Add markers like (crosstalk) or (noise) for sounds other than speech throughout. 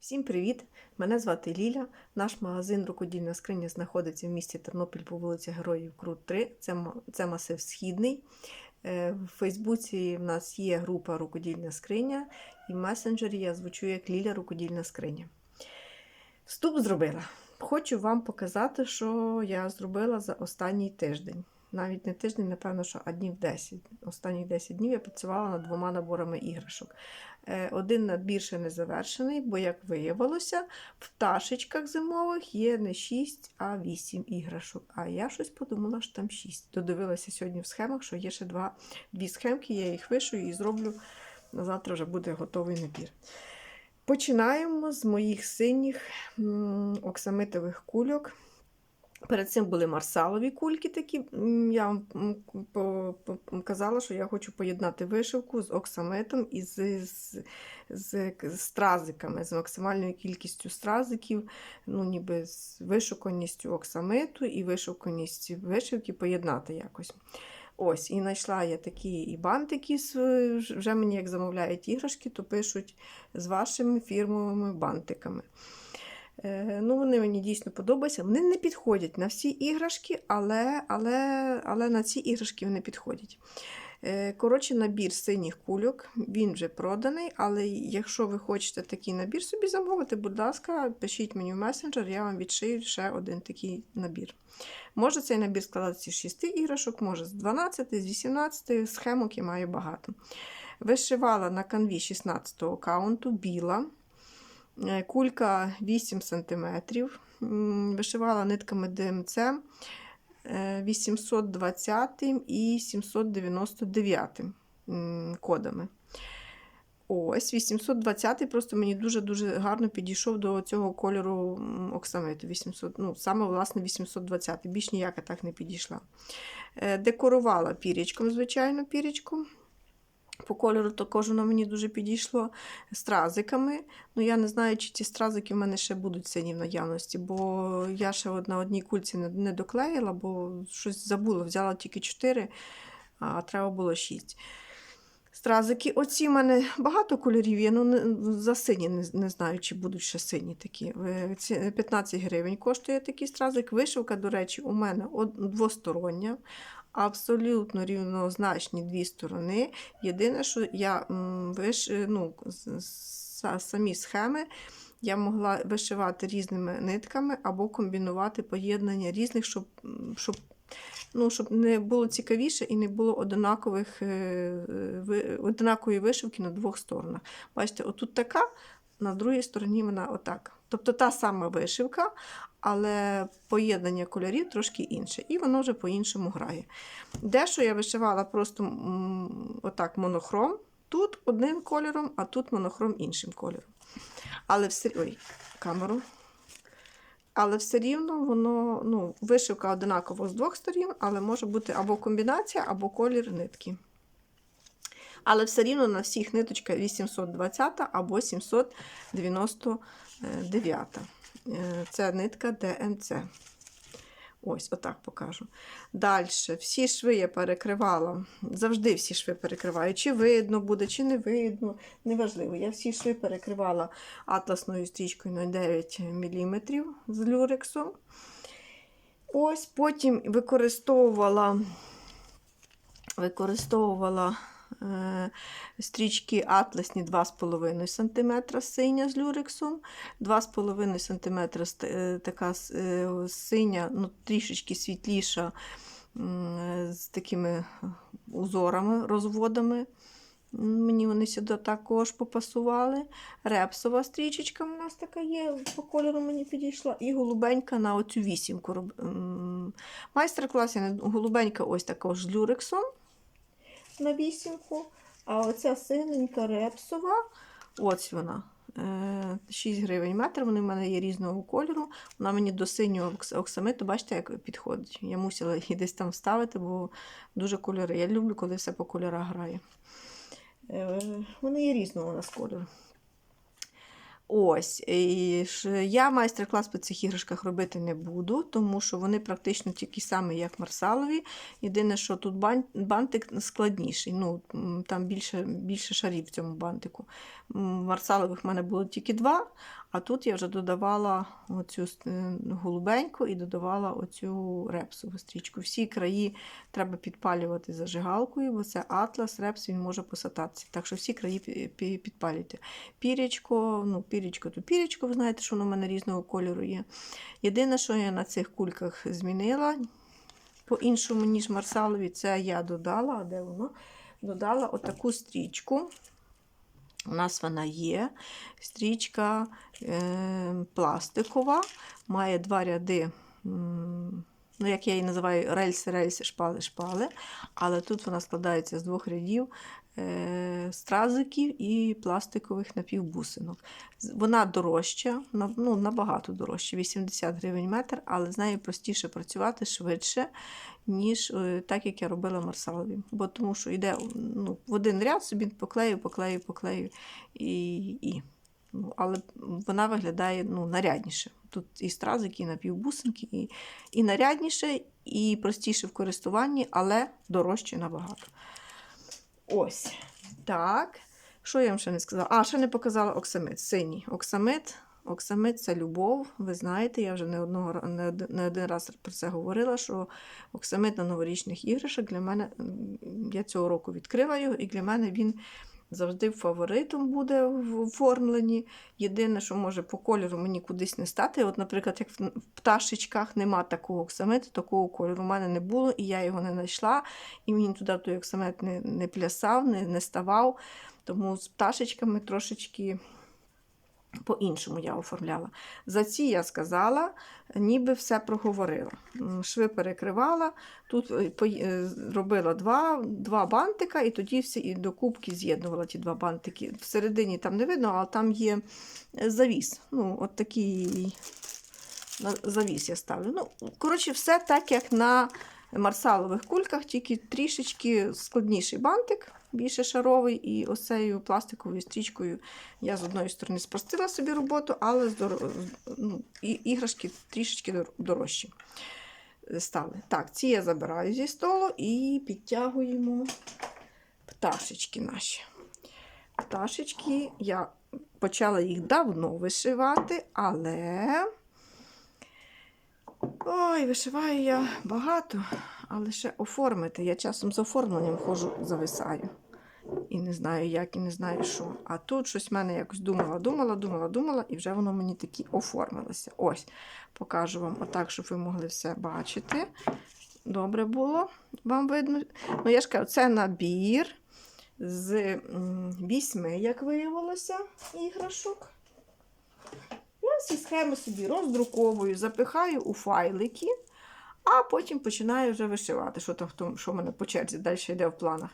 Всім привіт! Мене звати Ліля. Наш магазин Рукодільна скриня знаходиться в місті Тернопіль по вулиці Героїв Крут 3. Це, це масив Східний. Е, В Фейсбуці в нас є група Рукодільна скриня, і в месенджері я звучу як Ліля Рукодільна скриня. Вступ зробила. Хочу вам показати, що я зробила за останній тиждень. Навіть не тиждень, напевно, що а днів 10. Останні 10 днів я працювала над двома наборами іграшок. Е, Один набір ще не завершений, бо, як виявилося, в пташечках зимових є не 6, а 8 іграшок. А я щось подумала, що там 6. Додивилася сьогодні в схемах, що є ще два, дві схемки, я їх вишую і зроблю. На завтра вже буде готовий набір. Починаємо з моїх синіх оксамитових кульок. Перед цим були марсалові кульки такі. Я вам казала, що я хочу поєднати вишивку з оксамитом і з, з, з, стразиками, з максимальною кількістю стразиків, ну, ніби з вишуканістю оксамиту і вишуканістю вишивки поєднати якось. Ось, і знайшла я такі і бантики, вже мені як замовляють іграшки, то пишуть з вашими фірмовими бантиками. Е, Ну, вони мені дійсно подобаються. Вони не підходять на всі іграшки, але, але, але на ці іграшки вони підходять. Е, Коротше, набір синіх кульок, він вже проданий, але якщо ви хочете такий набір собі замовити, будь ласка, пишіть мені в месенджер, я вам відшию ще один такий набір. Може цей набір складатися з 6 іграшок, може з 12, з 18, схемок я маю багато. Вишивала на канві 16 каунту біла. Е, Кулька 8 см. Вишивала нитками ДМЦ е, 820 і 799 м, кодами. Ось 820 просто мені дуже-дуже гарно підійшов до цього кольору оксамиту. 800, ну, саме власне 820, більш ніяка так не підійшла. Е, Декорувала пірічком, звичайно, пірічком. По кольору також воно мені дуже підійшло стразиками. Ну, я не знаю, чи ці стразики в мене ще будуть сині в наявності, бо я ще на одній кульці не, доклеїла, бо щось забула, взяла тільки 4, а треба було 6. Стразики, оці в мене багато кольорів є, ну за сині не, не знаю, чи будуть ще сині такі. Е, 15 гривень коштує такий стразик. Вишивка, до речі, у мене двостороння, абсолютно рівнозначні дві сторони. Єдине, що я виш... ну, з- з- самі схеми я могла вишивати різними нитками або комбінувати поєднання різних, щоб, щоб, ну, щоб не було цікавіше і не було одинакових, е, е, одинакової вишивки на двох сторонах. Бачите, отут така, на другій стороні вона отак. Тобто та сама вишивка, але поєднання кольорів трошки інше. І воно вже по-іншому грає. Дещо я вишивала просто отак монохром. Тут одним кольором, а тут монохром іншим кольором. Але все ой, камеру. Але все рівно воно, ну, вишивка одинаково з двох сторін, але може бути або комбінація, або колір нитки. Але все рівно на всіх ниточка 820 або 799. Це нитка ДМЦ. Ось, отак покажу. Далі, всі шви я перекривала. Завжди всі шви перекриваю. Чи видно буде, чи не видно. Неважливо. Я всі шви перекривала атласною стрічкою на 9 мм з люрексом. Ось, потім використовувала, використовувала стрічки атласні 2,5 см синя з люрексом, 2,5 см е, така е, синя, ну, трішечки світліша, з такими узорами, розводами. Мені вони сюди також попасували. Репсова стрічечка у нас така є, по кольору мені підійшла. І голубенька на оцю вісімку. Майстер-клас голубенька ось також з люрексом на вісімку. А оця синенька репсова, ось вона. е, 6 гривень метр. Вони в мене є різного кольору. Вона мені до синього оксамиту, бачите, як підходить. Я мусила її десь там вставити, бо дуже кольори. Я люблю, коли все по кольорах грає. Е, Вони є різного у нас кольору. Ось, і ж я майстер-клас по цих іграшках робити не буду, тому що вони практично такі самі, як марсалові. Єдине, що тут бан- бантик складніший. Ну, там більше, більше шарів в цьому бантику. Марсалових в мене було тільки два, а тут я вже додавала оцю е, голубеньку і додавала оцю репсову стрічку. Всі краї треба підпалювати зажигалкою, бо це атлас, репс він може посататися. Так що всі краї пі- пі- підпалюйте. Пірічко, ну, пірічко то пірічко, ви знаєте, що воно в мене різного кольору є. Єдине, що я на цих кульках змінила по-іншому, ніж марсалові, це я додала, а де воно? Додала отаку стрічку. У нас вона є. Стрічка е, пластикова, має два ряди. Ну, як я її називаю, рельси, рельси, шпали, шпали. Але тут вона складається з двох рядів стразиків і пластикових напівбусинок. Вона дорожча, ну, набагато дорожча, 80 гривень метр, але з нею простіше працювати швидше, ніж е, так, як я робила марсалові. Бо тому що йде ну, в один ряд собі поклею, поклею, поклею і. і. Ну, але вона виглядає ну, нарядніше. Тут і стразики, і напівбусинки, і, і нарядніше, і простіше в користуванні, але дорожче набагато. Ось. Так. Що я вам ще не сказала? А, ще не показала оксамит. Синій. Оксамит. Оксамит це любов. Ви знаєте, я вже не, одного, не, один, раз про це говорила, що оксамит на новорічних іграшах для мене, я цього року відкрила його, і для мене він завжди фаворитом буде в оформленні. Єдине, що може по кольору мені кудись не стати. От, наприклад, як в пташечках нема такого оксамиту, такого кольору в мене не було, і я його не знайшла, і мені туди той оксамет не, не плясав, не, не ставав. Тому з пташечками трошечки по-іншому я оформляла. За ці я сказала, ніби все проговорила. Шви перекривала, тут е, е, робила два, два бантика, і тоді всі і до кубки з'єднувала ті два бантики. Всередині там не видно, але там є е, завіс. Ну, от такий завіс я ставлю. Ну, коротше, все так, як на марсалових кульках, тільки трішечки складніший бантик, більше шаровий, і оцею пластиковою стрічкою я з одної сторони спростила собі роботу, але ну, іграшки трішечки дорожчі стали. Так, ці я забираю зі столу і підтягуємо пташечки наші. Пташечки, я почала їх давно вишивати, але. Ой, вишиваю я багато, але ще оформити. Я часом з оформленням ходжу, зависаю. І не знаю, як, і не знаю, що. А тут щось в мене якось думала, думала, думала, думала, і вже воно мені таки оформилося. Ось, покажу вам отак, щоб ви могли все бачити. Добре було вам видно. Ну, я ж кажу, це набір з вісьми, як виявилося, іграшок. Я всі схеми собі роздруковую, запихаю у файлики, а потім починаю вже вишивати, що там що в мене по черзі далі йде в планах.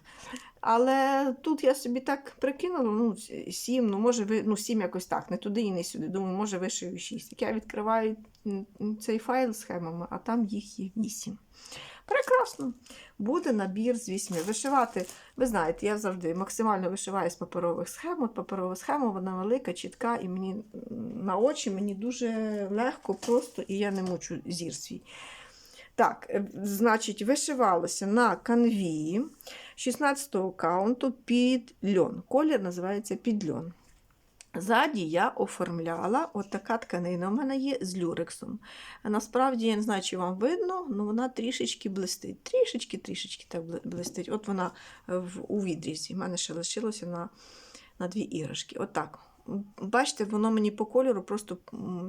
Але тут я собі так прикинула, ну, сім, ну, може, ви, ну, сім якось так, не туди і не сюди. Думаю, може, вишию шість. Так я відкриваю цей файл схемами, а там їх є вісім. Прекрасно. Буде набір з вісьми. Вишивати, ви знаєте, я завжди максимально вишиваю з паперових схем. От паперова схема, вона велика, чітка, і мені на очі мені дуже легко, просто, і я не мучу зір свій. Так, е, значить, вишивалося на канві 16-го каунту під льон. Колір називається під льон. Ззаді я оформляла от така тканина у мене є з люрексом. Насправді, я не знаю, чи вам видно, але вона трішечки блистить. Трішечки, трішечки так блистить. От вона е, у відрізі. У мене ще лишилося на, на дві іграшки. Отак. Бачите, воно мені по кольору просто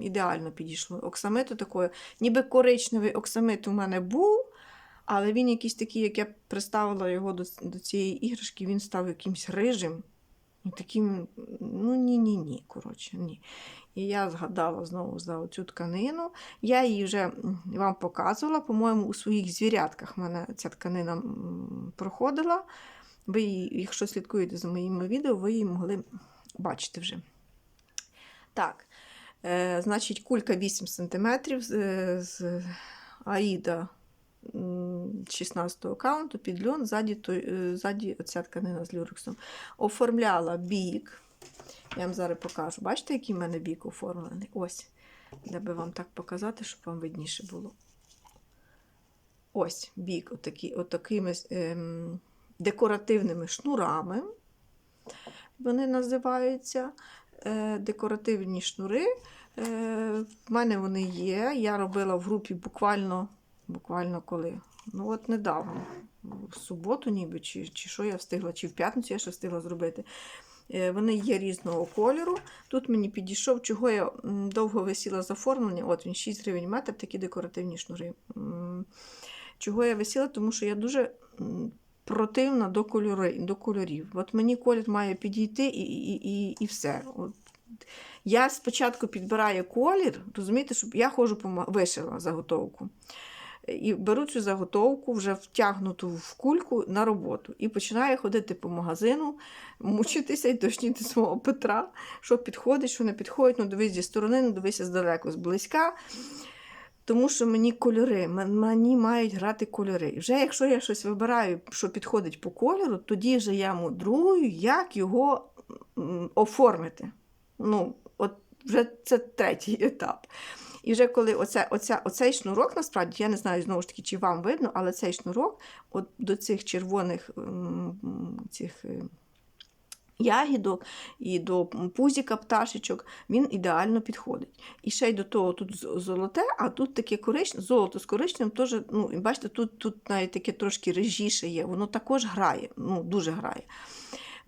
ідеально підійшло. Оксамиту такої, ніби коричневий оксамит у мене був, але він якийсь такий, як я приставила його до, до цієї іграшки, він став якимсь рижим. І таким, ну ні-ні-ні, коротше, ні. І я згадала знову за цю тканину. Я її вже вам показувала, по-моєму, у своїх звірятках мене ця тканина проходила. Ви якщо слідкуєте за моїми відео, ви її могли бачити вже. Так, е, значить, кулька 8 см з, з Аїда м, 16 аккаунту під льон, ззаді, оця тканина з люрексом. Оформляла бік. Я вам зараз покажу. Бачите, який в мене бік оформлений? Ось. Де би вам так показати, щоб вам видніше було. Ось бік, отакі, отакими ем, декоративними шнурами. Вони називаються е, декоративні шнури. Е, в мене вони є. Я робила в групі буквально, буквально коли? Ну, от недавно, в суботу, ніби, чи, чи що я встигла, чи в п'ятницю я ще встигла зробити. Е, Вони є різного кольору. Тут мені підійшов, чого я довго висіла з оформлення. От він 6 гривень метр, такі декоративні шнури. Чого я висіла? Тому що я дуже противна до, кольори, до кольорів. От мені колір має підійти і, і, і, і все. От. Я спочатку підбираю колір, розумієте, щоб я ходжу по вишила заготовку. І беру цю заготовку, вже втягнуту в кульку на роботу. І починаю ходити по магазину, мучитися і тошніти свого Петра, що підходить, що не підходить, ну дивись зі сторони, ну дивися здалеку, зблизька. Тому що мені кольори, мені мають грати кольори. І вже якщо я щось вибираю, що підходить по кольору, тоді вже я мудрую, як його оформити. Ну, от вже це третій (laughs) етап. І вже коли оце, оця, оцей шнурок, насправді, я не знаю знову ж таки, чи вам видно, але цей шнурок от до цих червоних цих. Ягідок і до пузіка пташечок він ідеально підходить. І ще й до того тут золоте, а тут таке коричневе, золото з коричневим теж, ну, бачите, тут, тут навіть таке трошки режіше є, воно також грає, ну, дуже грає.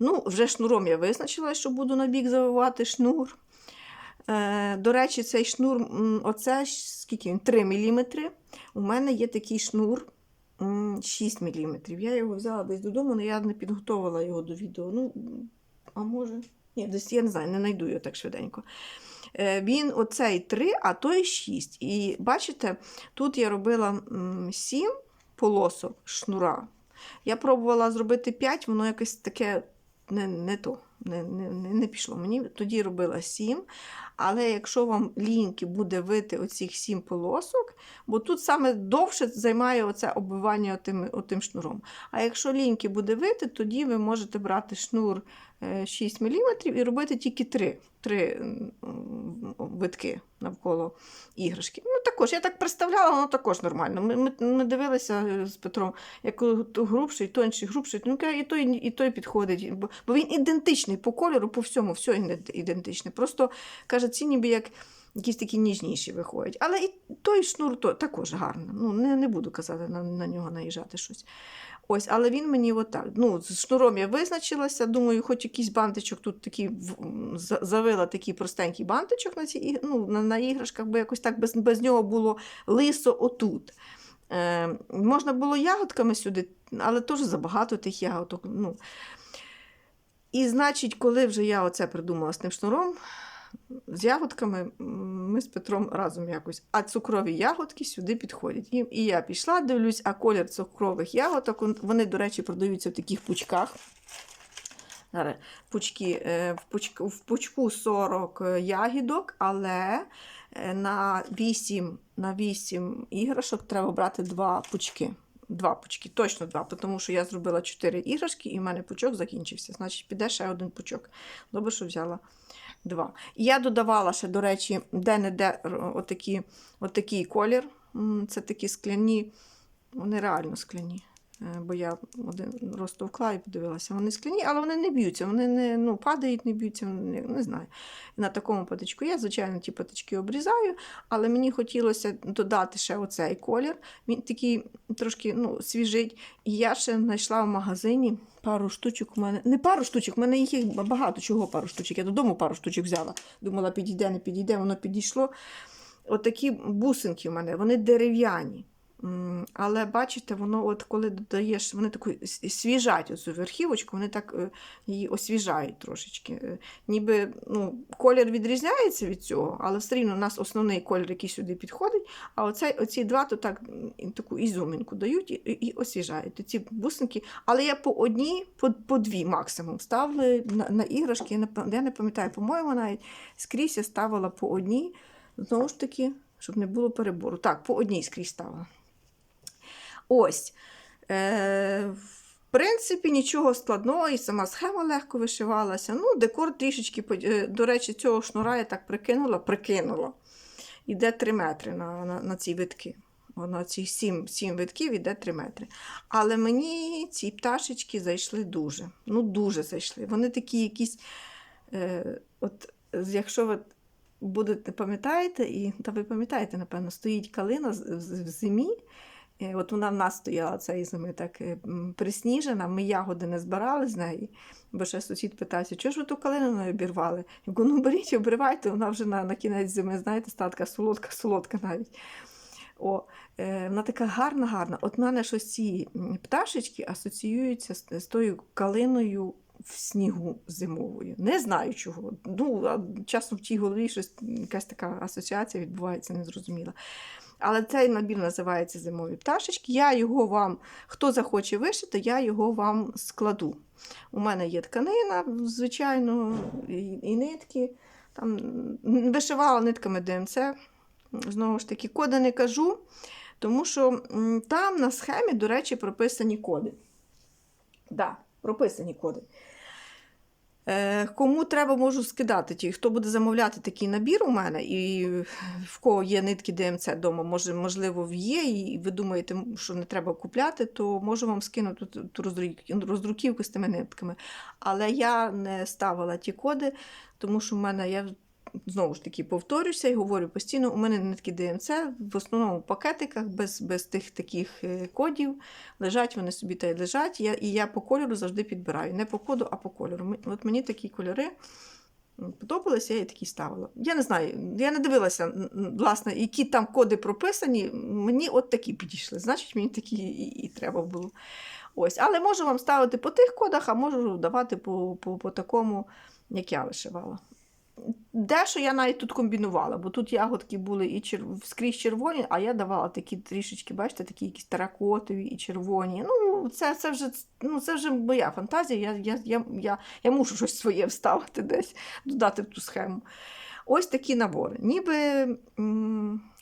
Ну, вже шнуром я визначила, що буду на бік завивати шнур. Е, до речі, цей шнур, оце скільки він? 3 мм. У мене є такий шнур 6 мм. Я його взяла десь додому, але я не підготувала його до відео. Ну, а може, ні, десь я не знаю, не знайду його так швиденько. Е, Він оцей 3, а той 6. І бачите, тут я робила 7 полосок шнура. Я пробувала зробити 5, воно якось таке не, не то, не, не, не, не пішло. Мені тоді робила 7. Але якщо вам ліньки буде вити оцих 7 полосок, бо тут саме довше займає оце оббивання отим, отим шнуром. А якщо ліньки буде вити, тоді ви можете брати шнур е, 6 мм і робити тільки 3, 3 витки навколо іграшки. Ну, також, я так представляла, воно також нормально. Ми, ми, ми дивилися е, з Петром, як грубший, тонший, грубший, ну, і той, і той підходить. Бо, бо він ідентичний по кольору, по всьому, все ідентичне. Просто каже, ці ніби як якісь такі ніжніші виходять. Але і той шнур то, також гарний. Ну, не, не буду казати на, на нього наїжджати щось. Ось, але він мені отак. Ну, з шнуром я визначилася. Думаю, хоч якийсь бантичок тут такий завила такий простенький бантичок на, ці, ну, на, на іграшках, бо якось так без, без нього було лисо отут. Е, можна було ягодками сюди, але теж забагато тих ягодок. Ну. І значить, коли вже я оце придумала з тим шнуром, з ягодками ми з Петром разом якось. А цукрові ягодки сюди підходять. І, я пішла, дивлюсь, а колір цукрових ягодок, вони, до речі, продаються в таких пучках. Пучки, е, в, пучку, в пучку 40 ягідок, але е, на 8, на 8 іграшок треба брати 2 пучки. Два пучки, точно два, тому що я зробила 4 іграшки і в мене пучок закінчився. Значить, піде ще один пучок. Добре, що взяла два. Я додавала ще, до речі, де-не-де от отакий колір. Це такі скляні, вони реально скляні. Е, Бо я один розтовкла і подивилася. Вони скляні, але вони не б'ються, вони не ну, падають, не б'ються, не, не знаю. На такому патичку я, звичайно, ті патички обрізаю, але мені хотілося додати ще оцей колір. Він такий трошки ну, свіжить. І я ще знайшла в магазині пару штучок. У мене не пару штучок, у мене їх багато чого пару штучок. Я додому пару штучок взяла. Думала, підійде, не підійде, воно підійшло. Отакі бусинки у мене, вони дерев'яні. Але бачите, воно, от коли додаєш, вони таку свіжать оцю верхівочку, вони так е, її освіжають трошечки. Е, Ніби ну, колір відрізняється від цього, але все рівно у нас основний колір, який сюди підходить. А оцей, оці два то так таку ізюмінку дають і, і, освіжають. Ці бусинки, але я по одній, по, по дві максимум ставила на, на іграшки. Я не, я не пам'ятаю, по-моєму, навіть скрізь я ставила по одній. Знову ж таки, щоб не було перебору. Так, по одній скрізь ставила. Ось. Е, принципі, нічого складного, і сама схема легко вишивалася. Ну, декор трішечки, е, до речі, цього шнура я так прикинула, прикинула. Іде 3 метри на, на, на ці витки. О, На ці 7, 7 витків іде 3 метри. Але мені ці пташечки зайшли дуже. Ну, дуже зайшли. Вони такі якісь. Е, от, якщо ви будете пам'ятаєте, і та ви пам'ятаєте, напевно, стоїть калина в зимі. Е, От вона в нас стояла цієї зими так е, присніжена, ми ягоди не збирали з неї, бо ще сусід питався, чого ж ви ту калину не обірвали? Я кажу, ну беріть, обривайте, вона вже на, на кінець зими, знаєте, стала така солодка, солодка навіть. О, е, вона така гарна, гарна. От в мене ж ось ці пташечки асоціюються з, з тою калиною в снігу зимовою. Не знаю чого. Ну, часом в тій голові щось, якась така асоціація відбувається, незрозуміла. Але цей набір називається зимові пташечки. Я його вам, хто захоче вишити, я його вам складу. У мене є тканина, звичайно, і, нитки. Там вишивала нитками ДМЦ. Знову ж таки, коди не кажу, тому що там на схемі, до речі, прописані коди. Да, прописані коди. Е, Кому треба, можу скидати ті, хто буде замовляти такий набір у мене, і в кого є нитки ДМЦ вдома, може, можливо, є, і ви думаєте, що не треба купляти, то можу вам скинути ту- роздруківку з тими нитками. Але я не ставила ті коди, тому що в мене я знову ж таки повторюся і говорю постійно, у мене нитки ДМЦ в основному в пакетиках без, без тих таких е, кодів. Лежать вони собі та й лежать. Я, і я по кольору завжди підбираю. Не по коду, а по кольору. От мені такі кольори подобалися, я і такі ставила. Я не знаю, я не дивилася, власне, які там коди прописані. Мені от такі підійшли. Значить, мені такі і, і треба було. Ось. Але можу вам ставити по тих кодах, а можу давати по, по, по такому, як я вишивала. Дещо я навіть тут комбінувала, бо тут ягодки були і чер... скрізь червоні, а я давала такі трішечки, бачите, такі якісь таракотові і червоні. Ну, це, це, вже, ну, це вже моя фантазія. Я, я, я, я, я мушу щось своє вставити десь, додати в ту схему. Ось такі набори. Ніби,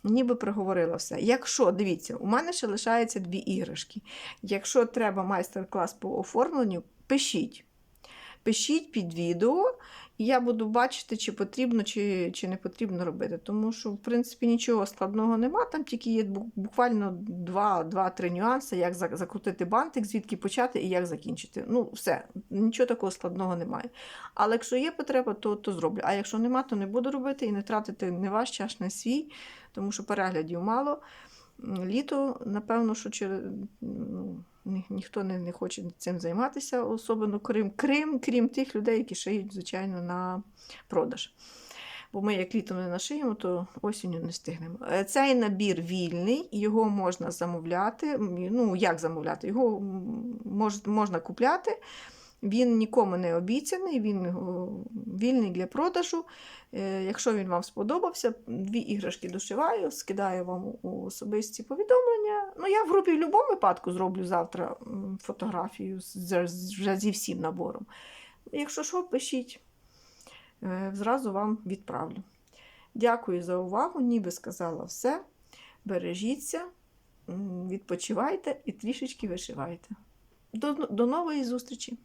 ніби проговорила все. Якщо, дивіться, у мене ще лишається дві іграшки. Якщо треба майстер-клас по оформленню, пишіть. Пишіть під відео, і я буду бачити, чи потрібно, чи, чи не потрібно робити. Тому що, в принципі, нічого складного нема. Там тільки є буквально 2-3 нюанси, як закрутити бантик, звідки почати і як закінчити. Ну, все, нічого такого складного немає. Але якщо є потреба, то, то зроблю. А якщо нема, то не буду робити і не тратити не ваш час, не свій, тому що переглядів мало. Літо, напевно, що через, ну, ні, ніхто не, не хоче цим займатися, особливо крім, Крим, крім тих людей, які шиють, звичайно, на продаж. Бо ми як літом не нашиємо, то осінню не встигнемо. Е, Цей набір вільний, його можна замовляти. Ну, як замовляти? Його мож, можна купляти. Він нікому не обіцяний, він вільний для продажу. Е, Якщо він вам сподобався, дві іграшки дошиваю, скидаю вам у особисті повідомлення. Ну, я в групі в будь-якому випадку зроблю завтра фотографію вже зі всім набором. Якщо що, пишіть, Е, зразу вам відправлю. Дякую за увагу, ніби сказала все. Бережіться, відпочивайте і трішечки вишивайте. До, до нової зустрічі!